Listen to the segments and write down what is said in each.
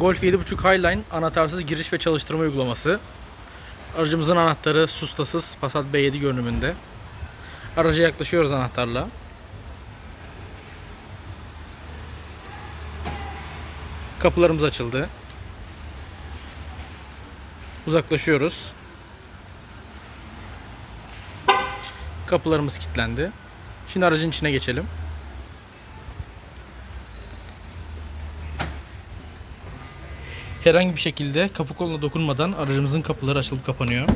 Golf 7.5 Highline anahtarsız giriş ve çalıştırma uygulaması. Aracımızın anahtarı sustasız Passat B7 görünümünde. Araca yaklaşıyoruz anahtarla. Kapılarımız açıldı. Uzaklaşıyoruz. Kapılarımız kilitlendi. Şimdi aracın içine geçelim. Herhangi bir şekilde kapı koluna dokunmadan aracımızın kapıları açılıp kapanıyor.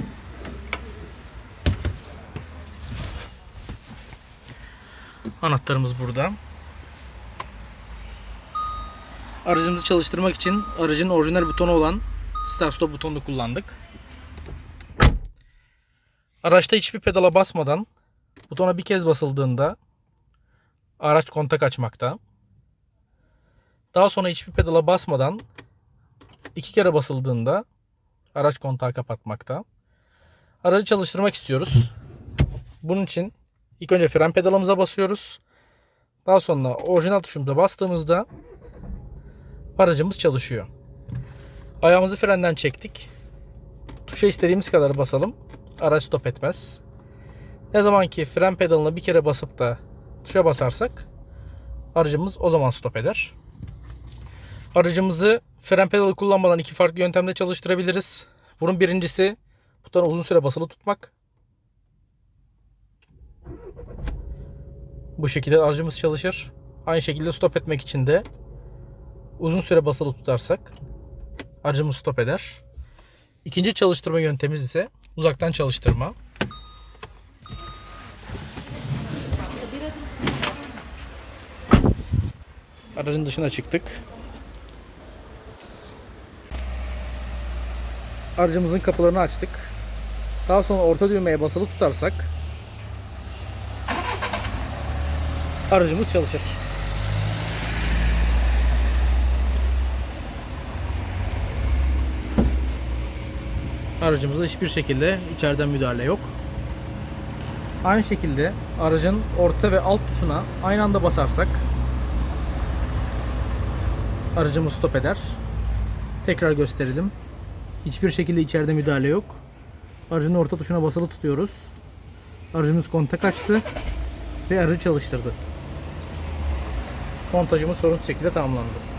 Anahtarımız burada. Aracımızı çalıştırmak için aracın orijinal butonu olan Start Stop butonunu kullandık. Araçta hiçbir pedala basmadan butona bir kez basıldığında araç kontak açmakta. Daha sonra hiçbir pedala basmadan iki kere basıldığında araç kontağı kapatmakta. Aracı çalıştırmak istiyoruz. Bunun için ilk önce fren pedalımıza basıyoruz. Daha sonra orijinal tuşumuza bastığımızda aracımız çalışıyor. Ayağımızı frenden çektik. Tuşa istediğimiz kadar basalım. Araç stop etmez. Ne zaman ki fren pedalına bir kere basıp da tuşa basarsak aracımız o zaman stop eder. Aracımızı fren pedalı kullanmadan iki farklı yöntemde çalıştırabiliriz. Bunun birincisi butona uzun süre basılı tutmak. Bu şekilde aracımız çalışır. Aynı şekilde stop etmek için de uzun süre basılı tutarsak aracımız stop eder. İkinci çalıştırma yöntemimiz ise uzaktan çalıştırma. Aracın dışına çıktık. Aracımızın kapılarını açtık. Daha sonra orta düğmeye basılı tutarsak aracımız çalışır. Aracımızda hiçbir şekilde içeriden müdahale yok. Aynı şekilde aracın orta ve alt tuşuna aynı anda basarsak aracımız stop eder. Tekrar gösterelim. Hiçbir şekilde içeride müdahale yok. Aracın orta tuşuna basılı tutuyoruz. Aracımız kontak açtı ve aracı çalıştırdı. Montajımız sorunsuz şekilde tamamlandı.